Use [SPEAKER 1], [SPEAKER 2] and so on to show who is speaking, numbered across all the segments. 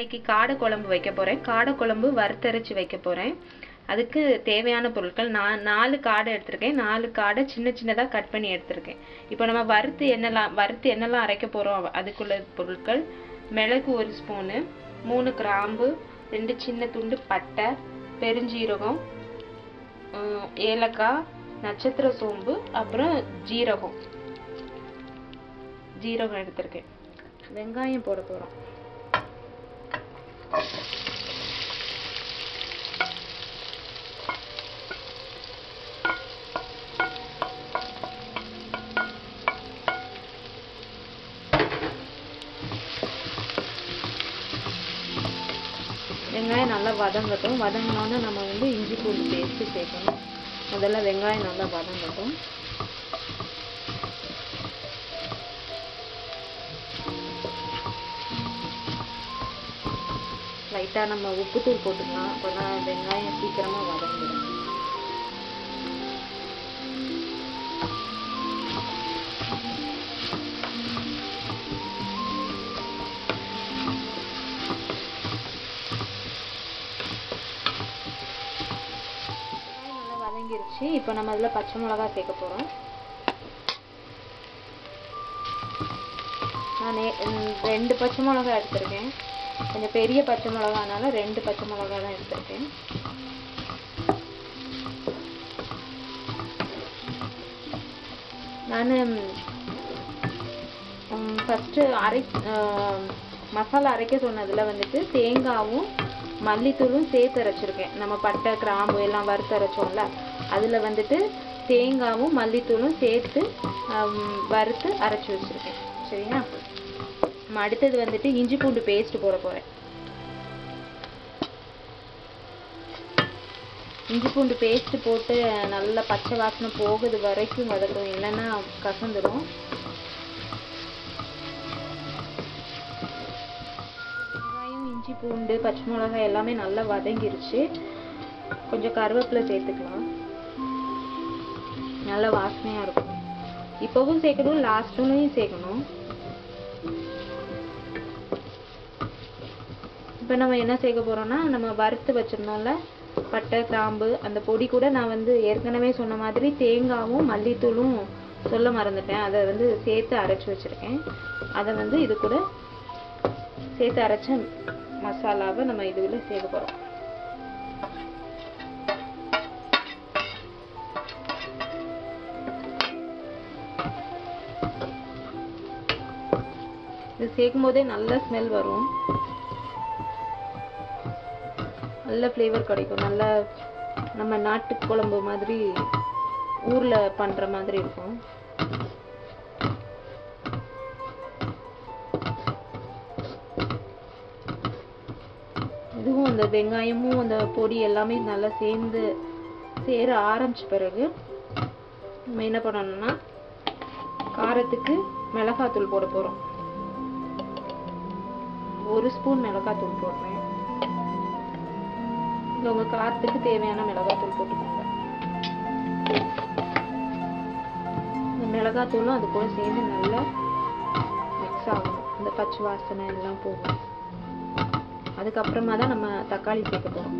[SPEAKER 1] இன்னைக்கு காடை குழம்பு வைக்க போகிறேன் காடை குழம்பு வறுத்தரைச்சு வைக்க போகிறேன் அதுக்கு தேவையான பொருட்கள் நான் நாலு காடை எடுத்திருக்கேன். நாலு காடை சின்ன சின்னதாக கட் பண்ணி எடுத்திருக்கேன். இப்போ நம்ம வறுத்து என்னெல்லாம் வறுத்து என்னெல்லாம் அரைக்க போகிறோம் அதுக்குள்ள பொருட்கள். மிளகு ஒரு ஸ்பூனு மூணு கிராம்பு ரெண்டு சின்ன துண்டு பட்டை பெருஞ்சீரகம் ஏலக்காய் நட்சத்திர சோம்பு அப்புறம் ஜீரகம். ஜீரகம் எடுத்திருக்கேன். வெங்காயம் போட போகிறோம் வெங்காயம் நல்லா வதங்கட்டும். வதங்கினோன்னு நம்ம வந்து இஞ்சி பூண்டு பேஸ்ட்டு சேர்க்கணும். முதல்ல வெங்காயம் நல்லா வதங்கட்டும். லைட்டாக நம்ம உப்புத்தூள் போட்டுக்கலாம். அப்போதான் வெங்காயம் சீக்கிரமாக வதங்கிடும். நல்லா இப்போ நம்ம அதில் பச்சை மிளகா சேர்க்க போகிறோம் நான் ரெண்டு பச்சை மிளகா எடுத்திருக்கேன். கொஞ்சம் பெரிய பச்சை மிளகானால ரெண்டு பச்சை மிளகா தான் எடுத்திருக்கேன். நான் ஃபஸ்ட்டு அரை மசாலா அரைக்க சொன்னதில் வந்துட்டு தேங்காவும் மல்லித்தூளும் சேர்த்து அரைச்சிருக்கேன். நம்ம பட்டை கிராம்பு எல்லாம் வறுத்து அரைச்சோம்ல. அதில் வந்துட்டு தேங்காவும் மல்லித்தூளும் சேர்த்து வறுத்து அரைச்சி வச்சுருக்கேன். சரிங்களா? நம்ம அடுத்தது வந்துட்டு இஞ்சி பூண்டு பேஸ்ட் போட போகிறேன் இஞ்சி பூண்டு பேஸ்ட் போட்டு நல்லா பச்சை வாசனை போகுது வரைக்கும் வதக்கும் இல்லைன்னா கசந்துடும் வெங்காயம் இஞ்சி பூண்டு பச்சை மிளகாய் எல்லாமே நல்லா வதங்கிருச்சு. கொஞ்சம் கருவேப்பிலை சேர்த்துக்கலாம். நல்ல வாசனையாக இருக்கும். இப்போவும் சேர்க்கணும் லாஸ்ட்லையும் சேர்க்கணும். இப்போ நம்ம என்ன சேர்க்க போகிறோம்னா நம்ம வறுத்து வச்சிருந்தோம்ல பட்டை கிராம்பு அந்த பொடி கூட நான் வந்து ஏற்கனவே சொன்ன மாதிரி தேங்காவும் மல்லித்தூளும் சொல்ல மறந்துட்டேன். அதை வந்து சேர்த்து அரைச்சி வச்சுருக்கேன். அதை வந்து இது கூட சேர்த்து அரைச்ச மசாலாவை நம்ம இதுல சேர்க்க போகிறோம் இது சேர்க்கும் போதே நல்ல ஸ்மெல் வரும். நல்ல ஃப்ளேவர் கிடைக்கும். நல்ல நம்ம நாட்டு குழம்பு மாதிரி ஊரில் பண்ணுற மாதிரி இருக்கும். இதுவும் அந்த வெங்காயமும் அந்த பொடி எல்லாமே நல்லா சேர்ந்து சேர ஆரம்பிச்ச பிறகு நம்ம என்ன பண்ணணும்னா காரத்துக்கு மிளகாத்தூள் போட போகிறோம் ஒரு ஸ்பூன் மிளகாத்தூள் போடுறேன். இங்க உங்க காரத்துக்கு தேவையான மிளகாத்தூள் போட்டுக்கோங்க. இந்த மிளகாத்தூளும் அது கூட சேர்ந்து நல்லா மிக்ஸ் ஆகும். இந்த பச்சை வாசனை எல்லாம் போகும். அதுக்கப்புறமா தான் நம்ம தக்காளி சேர்க்க போகிறோம்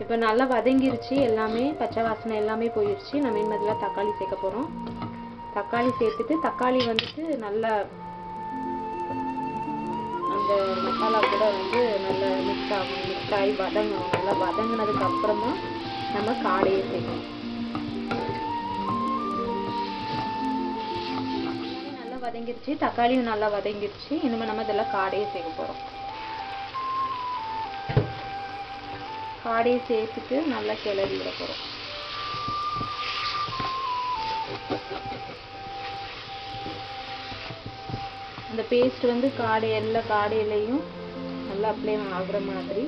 [SPEAKER 1] இப்போ நல்லா வதங்கிருச்சு எல்லாமே பச்சை வாசனை எல்லாமே போயிருச்சு. நம்ம இனிமேல் தக்காளி சேர்க்க போகிறோம் தக்காளி சேர்த்துட்டு தக்காளி வந்துட்டு நல்லா அந்த மசாலா கூட வந்து நல்லா மிக்ஸ் ஆகும் மிக்ஸ் ஆகி வதங்கணும். நல்லா வதங்கினதுக்கு அப்புறமா நம்ம காடையை சேர்க்கணும். நல்லா வதங்கிருச்சு தக்காளியும் நல்லா வதங்கிருச்சு. இனிமேல் நம்ம இதெல்லாம் காடையை சேர்க்க போகிறோம் காடையை சேர்த்துட்டு நல்லா கிளறி விட போகிறோம் இந்த பேஸ்ட் வந்து காடை எல்லா காடையிலையும் நல்லா அப்ளை ஆகுற மாதிரி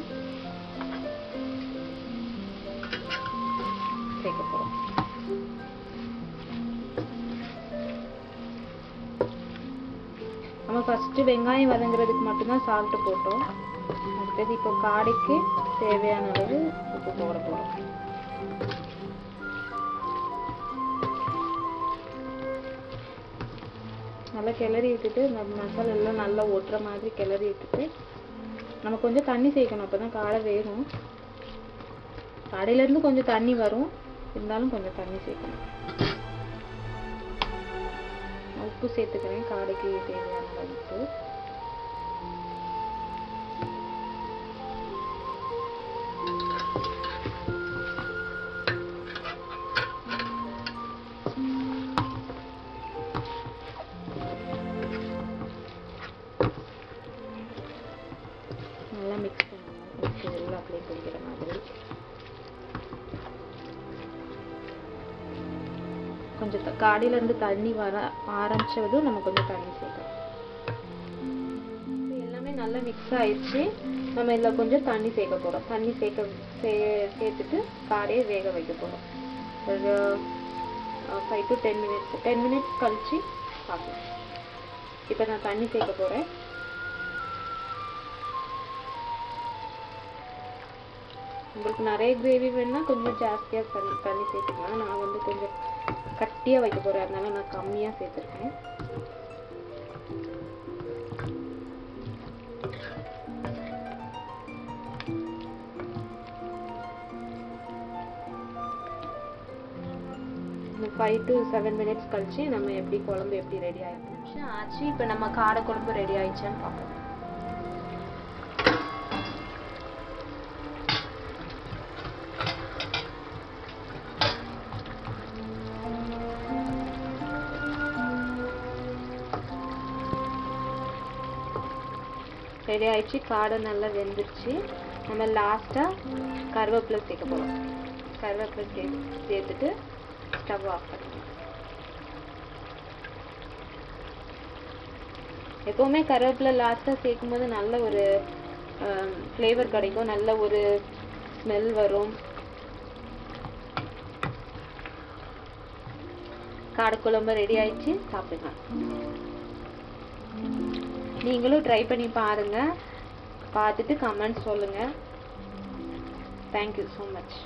[SPEAKER 1] சேர்க்க போகிறோம் நம்ம ஃபஸ்ட்டு வெங்காயம் வதங்குறதுக்கு மட்டும்தான் சால்ட்டு போட்டோம். அடுத்தது இப்போ காடைக்கு தேவையான அளவு உப்பு போட போகிறோம் நல்லா கிளறி விட்டுட்டு இந்த மசாலா எல்லாம் நல்லா ஒட்டுற மாதிரி கிளறி விட்டுட்டு நம்ம கொஞ்சம் தண்ணி சேர்க்கணும் அப்போ தான் காடை வேகும். கடையிலேருந்து கொஞ்சம் தண்ணி வரும். இருந்தாலும் கொஞ்சம் தண்ணி சேர்க்கணும். உப்பு சேர்த்துக்கிறேன். காடைக்கு தேவையான உப்பு கொஞ்சம் காடியிலேருந்து தண்ணி வர ஆரம்பித்ததும் நம்ம கொஞ்சம் தண்ணி சேர்க்கலாம். எல்லாமே நல்லா மிக்ஸ் ஆயிடுச்சு. நம்ம இதில் கொஞ்சம் தண்ணி சேர்க்க போகிறோம் தண்ணி சேர்க்க சே சேர்த்துட்டு காடையை வேக வைக்க போகிறோம் ஒரு five to ten minutes ten minutes கழிச்சு பார்க்கலாம். இப்போ நான் தண்ணி சேர்க்க போகிறேன் உங்களுக்கு நிறைய கிரேவி வேணும்னா கொஞ்சம் ஜாஸ்தியாக தண்ணி தண்ணி சேர்த்துக்கலாம். நான் வந்து கொஞ்சம் கட்டியாக வைக்க போகிறேன் அதனால நான் கம்மியாக சேர்த்துருக்கேன். ஃபைவ் டு செவன் மினிட்ஸ் கழிச்சு நம்ம எப்படி குழம்பு எப்படி ரெடி ஆயிடுச்சு? ஆச்சு இப்போ நம்ம காடை குழம்பு ரெடி ஆயிடுச்சான்னு பார்ப்போம். ரெடி ஆயிடுச்சு காடை நல்லா வெந்துருச்சு. நம்ம லாஸ்ட்டாக கருவேப்பிலை சேர்க்க போகிறோம் கருவேப்பிலை சே சேர்த்துட்டு ஸ்டவ் ஆஃப் பண்ணிக்கலாம் எப்போவுமே கருவேப்பிலை லாஸ்ட்டாக சேர்க்கும்போது நல்ல ஒரு ஃப்ளேவர் கிடைக்கும். நல்ல ஒரு ஸ்மெல் வரும். காடை குழம்பு ரெடி ஆயிடுச்சு. சாப்பிடலாம். நீங்களும் ட்ரை பண்ணி பாருங்கள் பார்த்துட்டு கமெண்ட் சொல்லுங்கள் தேங்க்யூ ஸோ மச்